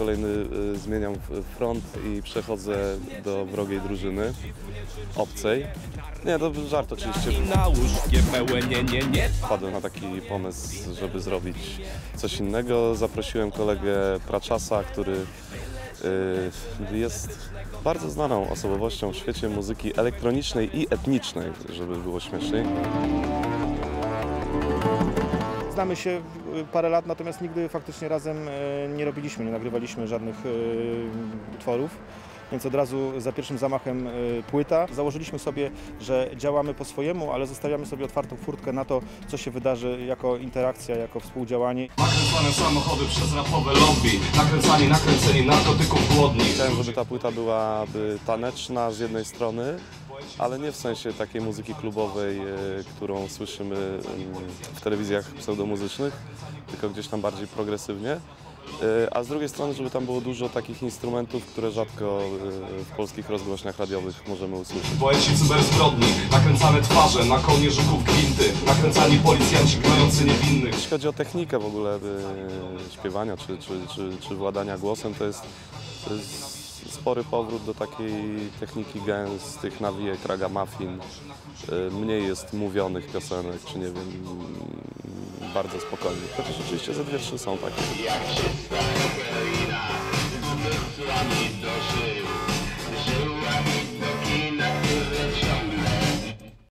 kolejny y, zmieniam front i przechodzę do wrogiej drużyny, obcej. Nie, to żart oczywiście. Wpadłem na taki pomysł, żeby zrobić coś innego. Zaprosiłem kolegę Praczasa, który y, jest bardzo znaną osobowością w świecie muzyki elektronicznej i etnicznej, żeby było śmieszniej. Znamy się y, parę lat, natomiast nigdy faktycznie razem e, nie robiliśmy, nie nagrywaliśmy żadnych e, utworów. Więc od razu za pierwszym zamachem płyta. Założyliśmy sobie, że działamy po swojemu, ale zostawiamy sobie otwartą furtkę na to, co się wydarzy jako interakcja, jako współdziałanie. Nakręcane samochody przez rapowe lobby Nakręcani, nakręceni narkotyków głodni Chciałem, żeby ta płyta byłaby taneczna z jednej strony, ale nie w sensie takiej muzyki klubowej, e, którą słyszymy mm, w telewizjach pseudomuzycznych, tylko gdzieś tam bardziej progresywnie. E, A z drugiej strony, żeby tam było dużo takich instrumentów, które rzadko e, w polskich rozgłośniach radiowych możemy usłyszeć. Poeci cyberzbrodni Nakręcane twarze, na kołnierzyków gwinty Nakręcani policjanci gnojący niewinnych Jeśli chodzi o technikę w ogóle śpiewania czy, czy, czy, czy władania głosem, to jest, to jest spory powrót do takiej techniki gęstych nawijek, ragamuffin. E, Mniej jest mówionych piosenek, czy nie wiem, mm, bardzo spokojnie. Chociaż oczywiście ze dwie, trzy są takie.